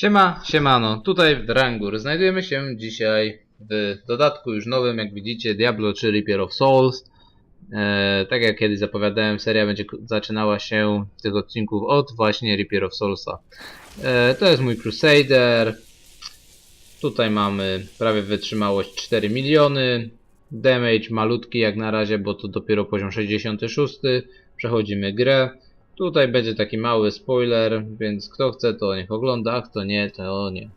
Siema, siemano, tutaj w Drangur. Znajdujemy się dzisiaj w dodatku już nowym, jak widzicie, Diablo 3 Reaper of Souls. E, tak jak kiedyś zapowiadałem, seria będzie zaczynała się z tych odcinków od właśnie Reaper of Soulsa. E, to jest mój Crusader. Tutaj mamy prawie wytrzymałość 4 miliony. Damage malutki jak na razie, bo to dopiero poziom 66. Przechodzimy grę. Tutaj będzie taki mały spoiler, więc kto chce to niech ogląda, a kto nie to nie.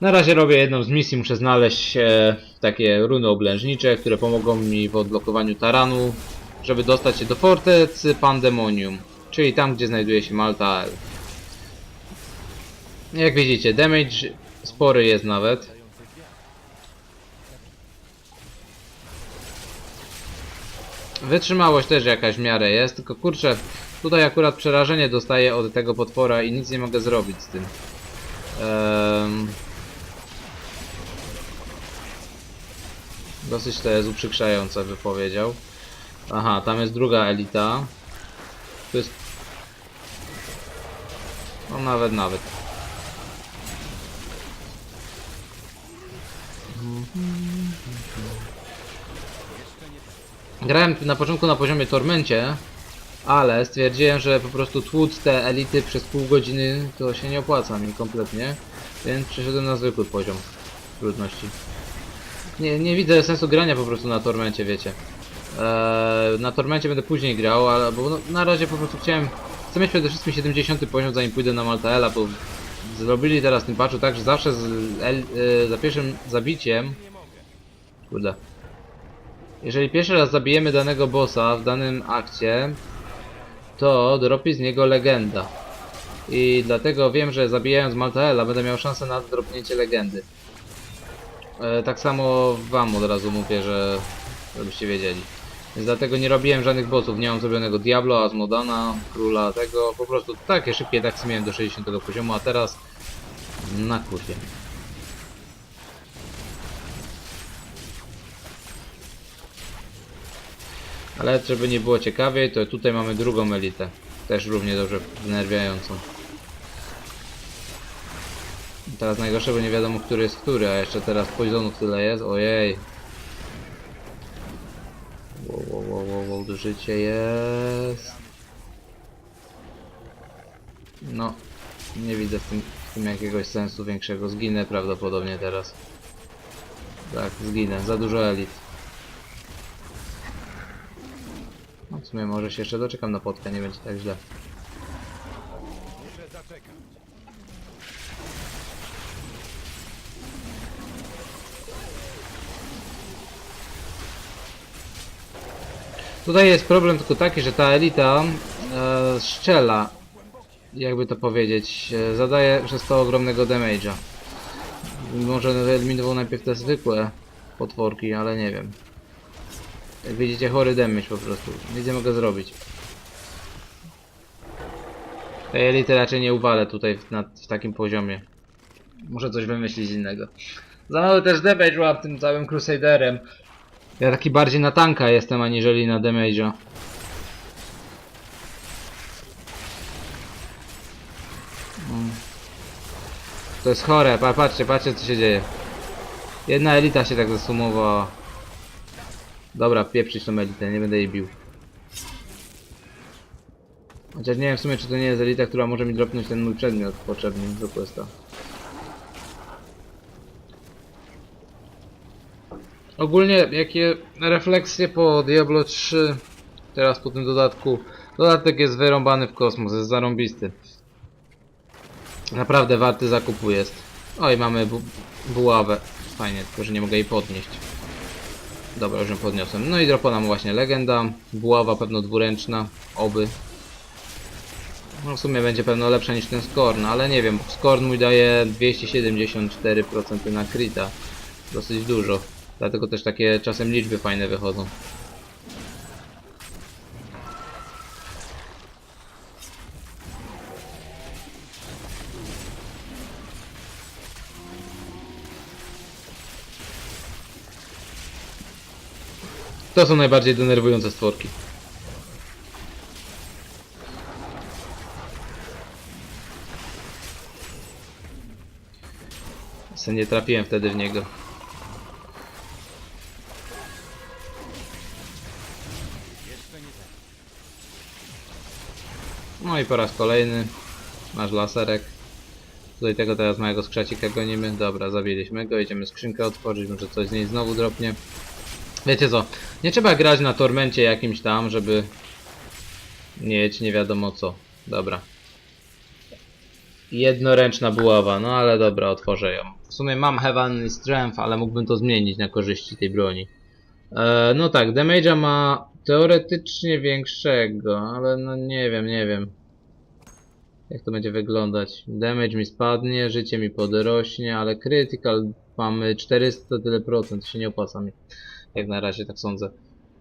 Na razie robię jedną z misji, muszę znaleźć e, takie runy oblężnicze, które pomogą mi w odblokowaniu taranu, żeby dostać się do fortecy Pandemonium, czyli tam gdzie znajduje się Maltael. Jak widzicie, damage spory jest nawet. Wytrzymałość też jakaś w miarę jest, tylko kurczę, tutaj akurat przerażenie dostaję od tego potwora i nic nie mogę zrobić z tym. Dosyć to jest uprzykrzające, by powiedział. Aha, tam jest druga elita. Tu jest... No nawet, nawet. Grałem na początku na poziomie Tormencie, ale stwierdziłem, że po prostu tłuc te elity przez pół godziny to się nie opłaca mi kompletnie, więc przeszedłem na zwykły poziom trudności. Nie, nie widzę sensu grania po prostu na Tormencie, wiecie. Eee, na Tormencie będę później grał, ale bo no, na razie po prostu chciałem... Chcę mieć przede wszystkim 70 poziom zanim pójdę na Maltaela, bo zrobili teraz w tym patchu tak, że zawsze z el, e, za pierwszym zabiciem... Kurde. Jeżeli pierwszy raz zabijemy danego bossa w danym akcie, to dropi z niego legenda. I dlatego wiem, że zabijając Maltaela będę miał szansę na dropnięcie legendy. E, tak samo wam od razu mówię, że żebyście wiedzieli. Więc dlatego nie robiłem żadnych bossów, nie mam zrobionego Diablo, Asmodana, Króla, tego, po prostu takie szybkie tak miałem do 60 poziomu, a teraz na kurwie. Ale żeby nie było ciekawiej, to tutaj mamy drugą elitę. Też równie dobrze wnerwiającą. Teraz najgorsze, bo nie wiadomo, który jest który, a jeszcze teraz poisonów tyle jest. Ojej. Wow, wow, wow, wow, wow, życie jest. No, nie widzę w tym, w tym jakiegoś sensu większego. Zginę prawdopodobnie teraz. Tak, zginę. Za dużo elit. No w sumie może się jeszcze doczekam na potkę, nie będzie tak źle. Tutaj jest problem tylko taki, że ta elita e, strzela, jakby to powiedzieć, e, zadaje przez to ogromnego damage'a. Może wyeliminował najpierw te zwykłe potworki, ale nie wiem. Jak widzicie, chory damage po prostu. Nic nie mogę zrobić. Tej elity raczej nie uwalę tutaj w, na, w takim poziomie. Muszę coś wymyślić innego. Za mały też damage mam tym całym Crusaderem. Ja taki bardziej na tanka jestem, aniżeli na damage'a. Mm. To jest chore, pa, patrzcie, patrzcie co się dzieje. Jedna elita się tak zasumowała. Dobra, pieprzyć tą elitę, nie będę jej bił. Chociaż nie wiem w sumie czy to nie jest elita, która może mi dropnąć ten mój przedmiot potrzebny do questa. Ogólnie jakie refleksje po Diablo 3 teraz po tym dodatku. Dodatek jest wyrąbany w kosmos, jest zarąbisty. Naprawdę warty zakupu jest. Oj, mamy bu buławę. Fajnie, tylko że nie mogę jej podnieść. Dobra, już ją podniosłem. No i dropa nam właśnie legenda. Buława pewno dwuręczna. Oby. No w sumie będzie pewno lepsza niż ten Skorn, ale nie wiem. Skorn mój daje 274% na krita. Dosyć dużo. Dlatego też takie czasem liczby fajne wychodzą. To są najbardziej denerwujące stworki. Se nie trafiłem wtedy w niego. No i po raz kolejny masz laserek. Tutaj tego teraz małego skrzecika gonimy. Dobra, zabiliśmy go. Idziemy skrzynkę otworzyć, może coś z niej znowu dropnie. Wiecie co, nie trzeba grać na tormencie jakimś tam, żeby mieć nie wiadomo co. Dobra. Jednoręczna buława, no ale dobra, otworzę ją. W sumie mam Heavenly Strength, ale mógłbym to zmienić na korzyści tej broni. E, no tak, damage'a ma teoretycznie większego, ale no nie wiem, nie wiem. Jak to będzie wyglądać? Damage mi spadnie, życie mi podrośnie, ale critical mamy 400 tyle procent, się nie opłaca mi. Jak na razie tak sądzę.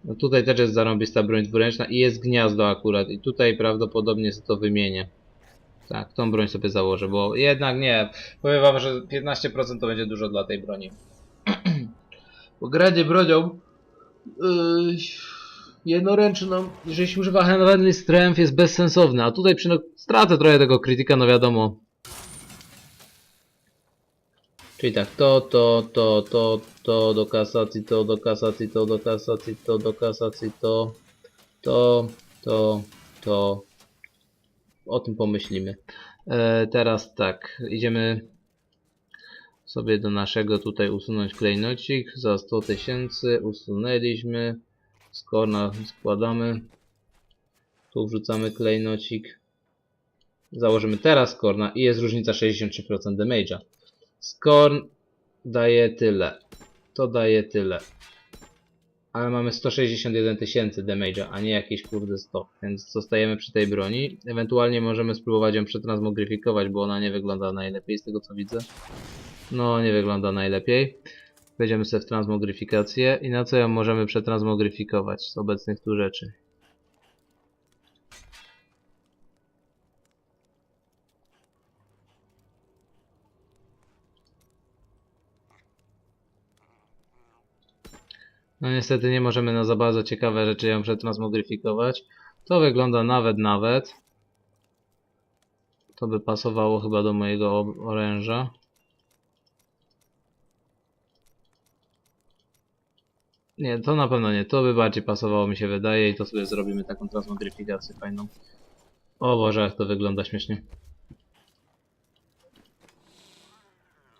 No tutaj też jest zarąbista broń dwuręczna i jest gniazdo akurat. I tutaj prawdopodobnie sobie to wymienię. Tak, tą broń sobie założę, bo jednak nie. Powiem wam, że 15% to będzie dużo dla tej broni. bo granie bronią yy, jednoręczną, jeżeli się używa Heavenly Strength jest bezsensowne, a tutaj przy no, stracę trochę tego krytyka, no wiadomo. Czyli tak, to, to, to, to, to do kasacji, to do kasacji, to do kasacji, to do kasacji, to, to, to, to. O tym pomyślimy. E, teraz tak, idziemy sobie do naszego tutaj usunąć klejnocik za 100 tysięcy, usunęliśmy, skorna składamy, tu wrzucamy klejnocik, założymy teraz skorna i jest różnica 63% damage'a. Skorn daje tyle. To daje tyle. Ale mamy 161 tysięcy damage'a, a nie jakieś kurde 100. Więc zostajemy przy tej broni. Ewentualnie możemy spróbować ją przetransmogryfikować, bo ona nie wygląda najlepiej z tego co widzę. No, nie wygląda najlepiej. Wejdziemy sobie w transmogryfikację. I na co ją możemy przetransmogryfikować z obecnych tu rzeczy? No niestety nie możemy na za bardzo ciekawe rzeczy ją przetransmogryfikować. To wygląda nawet, nawet. To by pasowało chyba do mojego oręża. Nie, to na pewno nie. To by bardziej pasowało mi się wydaje i to sobie zrobimy taką transmogryfikację fajną. O Boże, jak to wygląda śmiesznie.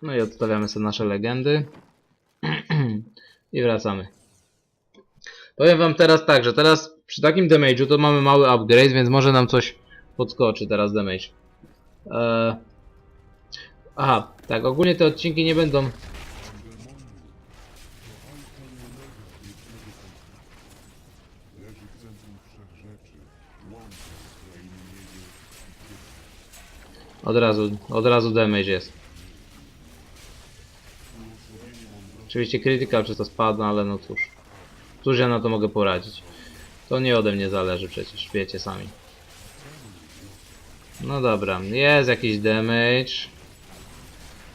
No i odstawiamy sobie nasze legendy. I wracamy. Powiem wam teraz tak, że teraz przy takim damage'u to mamy mały upgrade, więc może nam coś podskoczy teraz damage. Eee... Aha, tak, ogólnie te odcinki nie będą... Od razu, od razu damage jest. Oczywiście critical przez to spada, ale no cóż. Cóż ja na to mogę poradzić. To nie ode mnie zależy przecież, wiecie sami. No dobra, jest jakiś damage.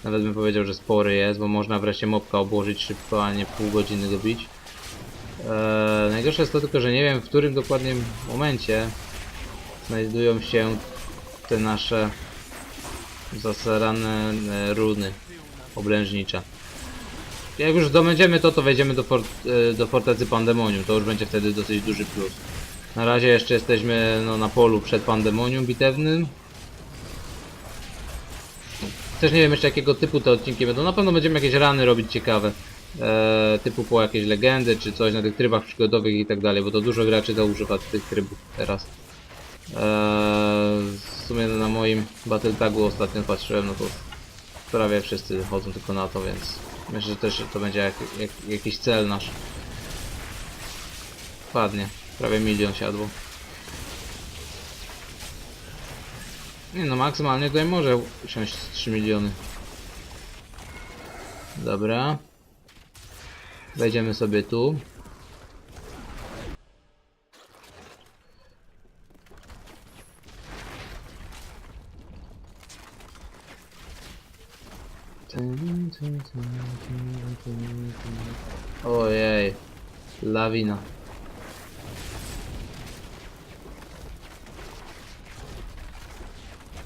Nawet bym powiedział, że spory jest, bo można wreszcie mopka obłożyć szybko, a nie pół godziny go bić. Eee, najgorsze jest to tylko, że nie wiem w którym dokładnie momencie znajdują się te nasze zasarane e, runy oblężnicze. Jak już zdobędziemy to, to wejdziemy do, fort, e, do fortecy Pandemonium. To już będzie wtedy dosyć duży plus. Na razie jeszcze jesteśmy no, na polu przed Pandemonium bitewnym. Też nie wiem jeszcze jakiego typu te odcinki będą. Na pewno będziemy jakieś rany robić ciekawe. E, typu po jakieś legendy czy coś na tych trybach przygodowych i tak dalej, bo to dużo graczy to używa tych trybów teraz. Eee, w sumie na moim Battle Tagu ostatnio patrzyłem, no to prawie wszyscy chodzą tylko na to, więc myślę, że też to będzie jak, jak, jakiś cel nasz. Ładnie, prawie milion siadło. Nie no, maksymalnie tutaj może usiąść z 3 miliony. Dobra. Wejdziemy sobie tu. Ojej, lawina.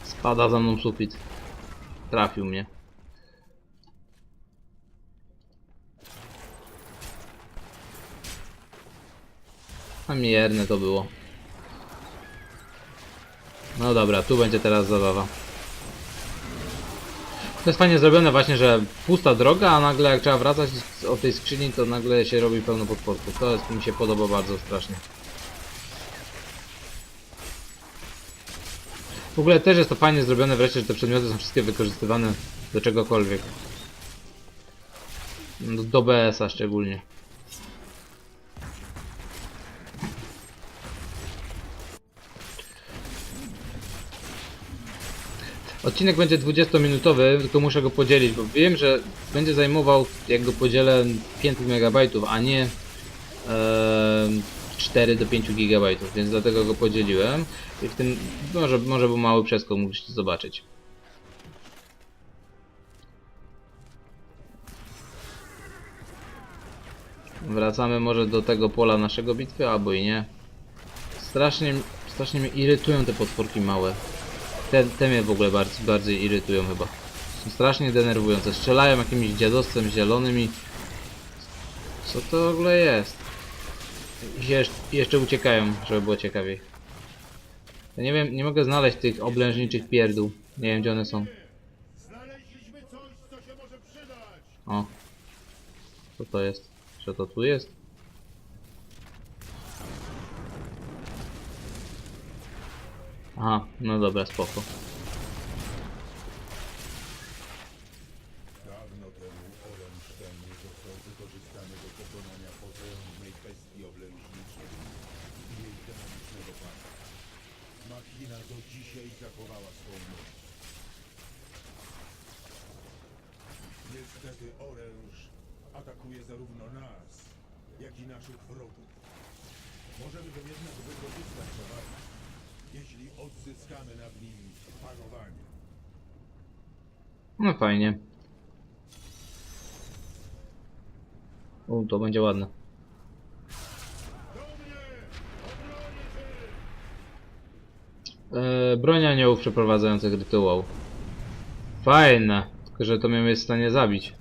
Spada za mną sufit. Trafił mnie. A mierne to było. No dobra, tu będzie teraz zabawa. To jest fajnie zrobione właśnie, że pusta droga, a nagle jak trzeba wracać od tej skrzyni, to nagle się robi pełno podportów. To jest, mi się podoba bardzo strasznie. W ogóle też jest to fajnie zrobione wreszcie, że te przedmioty są wszystkie wykorzystywane do czegokolwiek. Do, do BS-a szczególnie. Odcinek będzie 20-minutowy, tylko muszę go podzielić, bo wiem, że będzie zajmował, jak go podzielę, 500 MB, a nie e, 4 do 5 GB, więc dlatego go podzieliłem. I w tym może, może był mały przeskok, mogliście zobaczyć. Wracamy może do tego pola naszego bitwy, albo i nie. Strasznie, strasznie mnie irytują te potworki małe. Te, te mnie w ogóle bardziej, bardziej irytują chyba. Są strasznie denerwujące. Strzelają jakimś dziadostwem zielonym i... Co to w ogóle jest? Się jeszcze, uciekają, żeby było ciekawiej. Ja nie wiem, nie mogę znaleźć tych oblężniczych pierdół. Nie wiem gdzie one są. Znaleźliśmy coś, co się może przydać! O. Co to jest? Czy to tu jest? Aha, no dobra, spoko. Dawno temu został wykorzystany do pokonania i pana. Machina do dzisiaj zachowała moc. Niestety oręż atakuje zarówno nas, jak i naszych wrogów. Możemy go jednak wykorzystać do walki, jeśli odzyskamy nad nim panowanie. No fajnie. U, to będzie ładne. Eee, broń aniołów przeprowadzających rytuał. Fajne. Tylko, że to mnie jest w stanie zabić.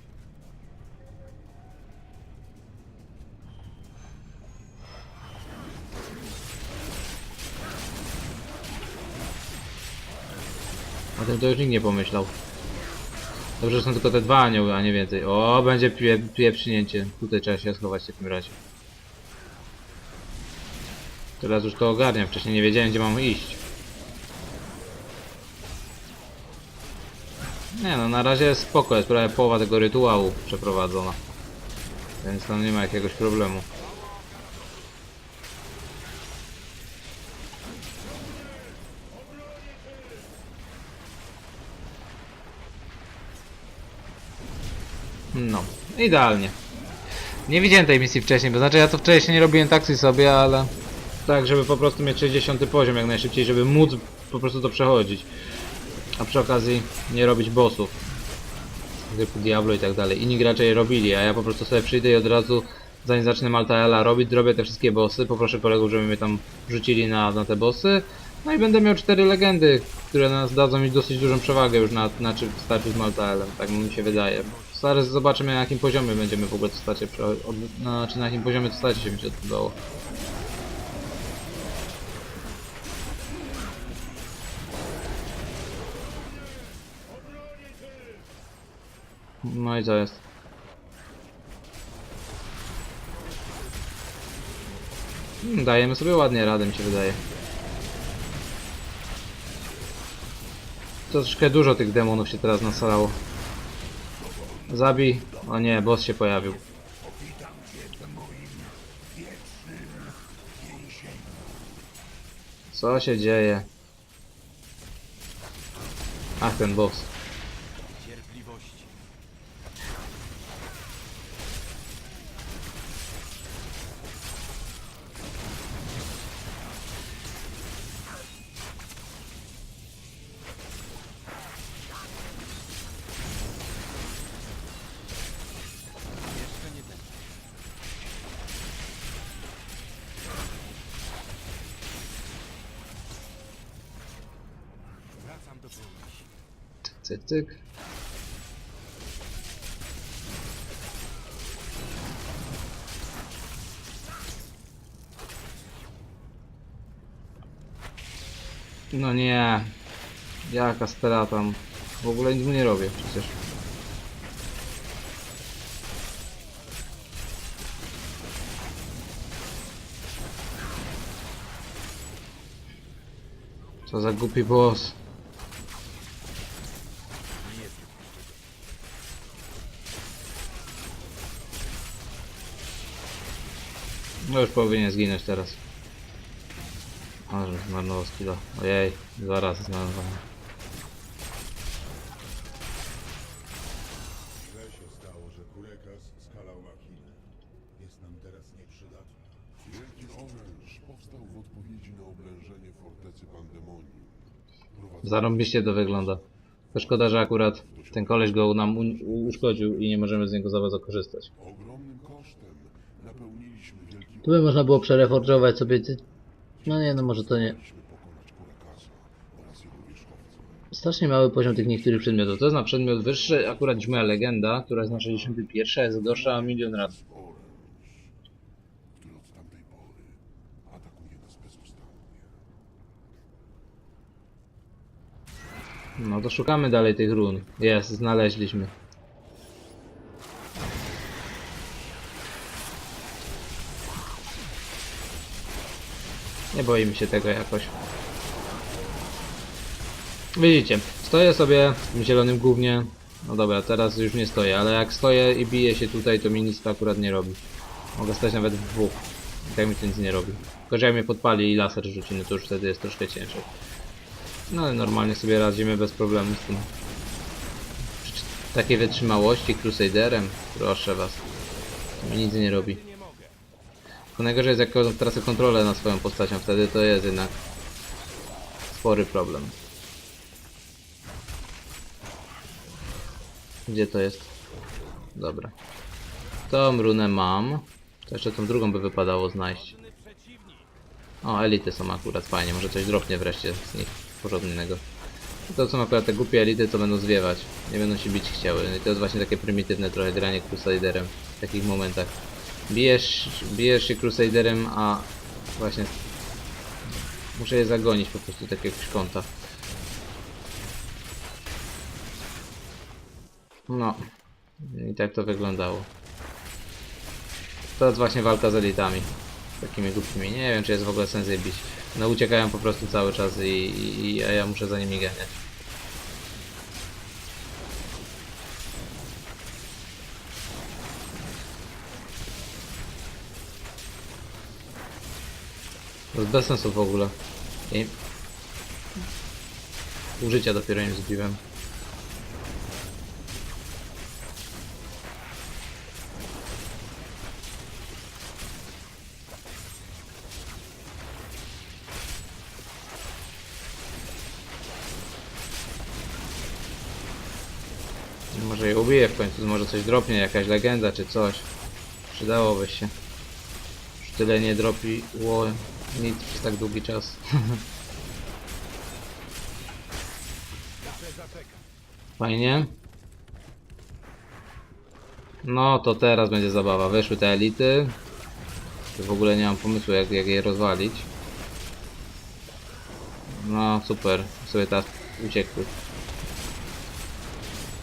Tym to już nikt nie pomyślał. Dobrze, że są tylko te dwa anioły, a nie więcej. O, będzie pie, pieprznięcie. Tutaj trzeba się schować w takim razie. Teraz już to ogarniam. Wcześniej nie wiedziałem, gdzie mam iść. Nie no, na razie spoko. Jest prawie połowa tego rytuału przeprowadzona. Więc tam nie ma jakiegoś problemu. No, idealnie. Nie widziałem tej misji wcześniej, bo znaczy ja to wcześniej nie robiłem taksy sobie, ale tak, żeby po prostu mieć 60 poziom jak najszybciej, żeby móc po prostu to przechodzić. A przy okazji nie robić bossów. Typu Diablo i tak dalej. Inni gracze je robili, a ja po prostu sobie przyjdę i od razu zanim zacznę Maltaela robić, zrobię te wszystkie bossy, poproszę kolegów, żeby mnie tam rzucili na, na te bossy. No i będę miał cztery legendy, które nas dadzą mi dosyć dużą przewagę już na, na starczy z Maltaelem, tak mi się wydaje. Zaraz zobaczymy na jakim poziomie będziemy w ogóle to stacie, prze- od, no, czy na jakim poziomie to stacie się będzie odbywało. No i co jest? Hmm, Dajemy sobie ładnie radę, mi się wydaje. Troszkę dużo tych demonów się teraz nasalało. Zabij. O nie, boss się pojawił. Co się dzieje? Ach, ten boss. cyk, cyk. No nie. Jaka stara tam. W ogóle nic mu nie robię przecież. Co za głupi boss. Już powinien zginąć teraz. Ale zmarnował skilla. Ojej, dwa razy zmarnowałem. Źle się stało, że Kurekas skalał machinę. Jest nam teraz nieprzydatna. Wielki oręż powstał w odpowiedzi na oblężenie fortecy Pandemonium. Zarąbiście to wygląda. To szkoda, że akurat ten koleś go nam u- u- uszkodził i nie możemy z niego za bardzo korzystać. Tu by można było przereforżować sobie... No nie, no może to nie. Strasznie mały poziom tych niektórych przedmiotów. To jest na przedmiot wyższy, akurat moja legenda, która jest na 61, jest gorsza o milion razy. No to szukamy dalej tych run. Jest, znaleźliśmy. Nie boimy się tego jakoś. Widzicie, stoję sobie w tym zielonym głównie. No dobra, teraz już nie stoję, ale jak stoję i biję się tutaj, to mi nic to akurat nie robi. Mogę stać nawet w dwóch. I tak mi to nic nie robi. Tylko, że jak mnie podpali i laser rzuci, no to już wtedy jest troszkę ciężej. No ale normalnie sobie radzimy bez problemu z tym. Przy takiej wytrzymałości Crusaderem, proszę was. To mi nic nie robi. Tylko najgorzej jest jak tracę kontrolę nad swoją postacią, wtedy to jest jednak spory problem. Gdzie to jest? Dobra. Tą runę mam. To jeszcze tą drugą by wypadało znaleźć. O, elity są akurat fajnie, może coś dropnie wreszcie z nich porządnego. To są akurat te głupie elity, to będą zwiewać. Nie będą się bić chciały. No I to jest właśnie takie prymitywne trochę granie Crusaderem w takich momentach. Bijesz, bijesz się Crusaderem, a właśnie muszę je zagonić po prostu do jakiegoś kąta. No. I tak to wyglądało. Teraz właśnie walka z elitami. Takimi głupimi. Nie wiem, czy jest w ogóle sens je bić. No uciekają po prostu cały czas i, i, i a ja muszę za nimi ganiać. To jest bez sensu w ogóle. I... Użycia dopiero im zbiłem. Może je ubiję w końcu, może coś dropnie, jakaś legenda czy coś. Przydałoby się. Już tyle nie dropiło nic przez tak długi czas. Fajnie. No to teraz będzie zabawa. Wyszły te elity. W ogóle nie mam pomysłu jak, jak je rozwalić. No super. Sobie teraz uciekły.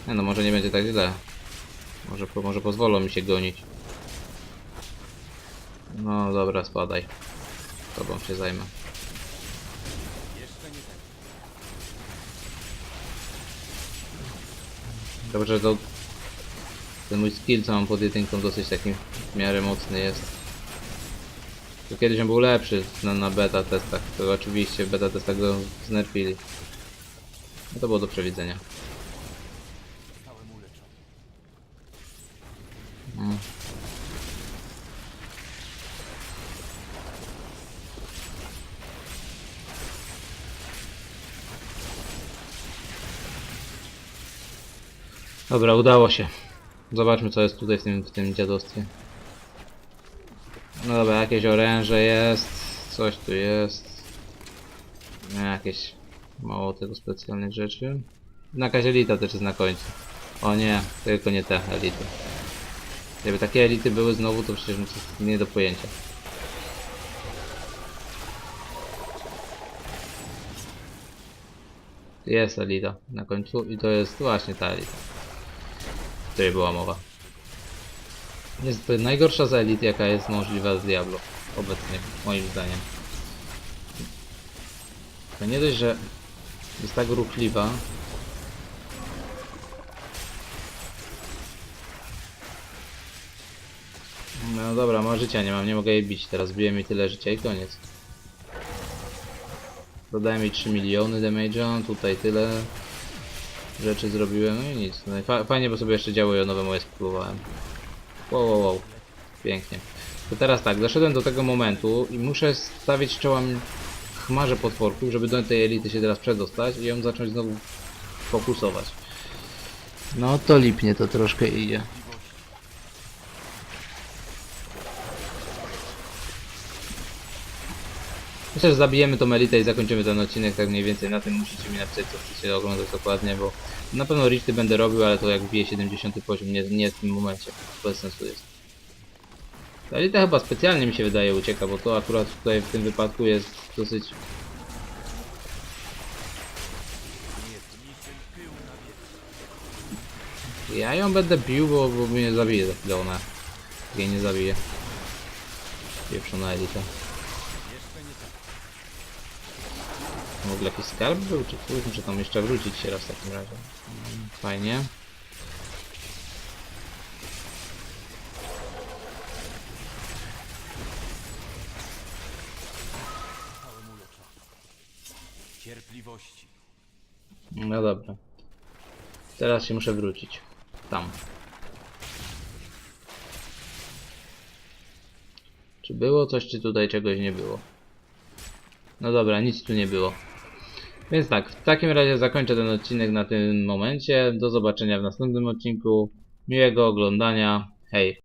Nie no, może nie będzie tak źle. Może, może pozwolą mi się gonić. No dobra, spadaj. Tobą się zajmę. Dobrze, to ten mój skill, co mam pod jedynką, dosyć taki w miarę mocny jest. To kiedyś on był lepszy na, na beta testach, to oczywiście beta testach go znerfili. No to było do przewidzenia. Dobra, udało się. Zobaczmy co jest tutaj w tym, w tym dziadostwie. No dobra, jakieś oręże jest, coś tu jest. No, jakieś mało tego specjalnych rzeczy. Jakaś elita też jest na końcu. O nie, tylko nie te elity. Gdyby takie elity były znowu, to przecież nie do pojęcia. Jest elita na końcu i to jest właśnie ta elita. Której była mowa. Jest to najgorsza z elit jaka jest możliwa z Diablo. Obecnie, moim zdaniem. To nie dość, że jest tak ruchliwa. No dobra, ma życia nie mam, nie mogę jej bić. Teraz bije mi tyle życia i koniec. Dodałem jej 3 miliony damage'a, tutaj tyle rzeczy zrobiłem, no i nic. No i fa fajnie, bo sobie jeszcze działo jonowe moje spróbowałem. Wow, wow, wow. Pięknie. To teraz tak, doszedłem do tego momentu i muszę stawić czołem chmarze potworków, żeby do tej elity się teraz przedostać i ją zacząć znowu fokusować. No to lipnie to troszkę idzie. Myślę, zabijemy tą elitę i zakończymy ten odcinek tak mniej więcej. Na tym musicie mi napisać, co chcecie oglądać dokładnie, bo na pewno rifty będę robił, ale to jak wbije 70 poziom, nie, nie w tym momencie. Bez sensu jest. Ta elita chyba specjalnie mi się wydaje ucieka, bo to akurat tutaj w tym wypadku jest dosyć... Ja ją będę bił, bo, bo mnie zabije za chwilę ona. Jej nie zabije. Pieprzona elita. W ogóle jakiś skarb był, czy coś? Muszę tam jeszcze wrócić się raz w takim razie. Mm, Fajnie. Cierpliwości. No dobra. Teraz się muszę wrócić. Tam. Czy było coś, czy tutaj czegoś nie było? No dobra, nic tu nie było. Więc tak, w takim razie zakończę ten odcinek na tym momencie. Do zobaczenia w następnym odcinku. Miłego oglądania. Hej.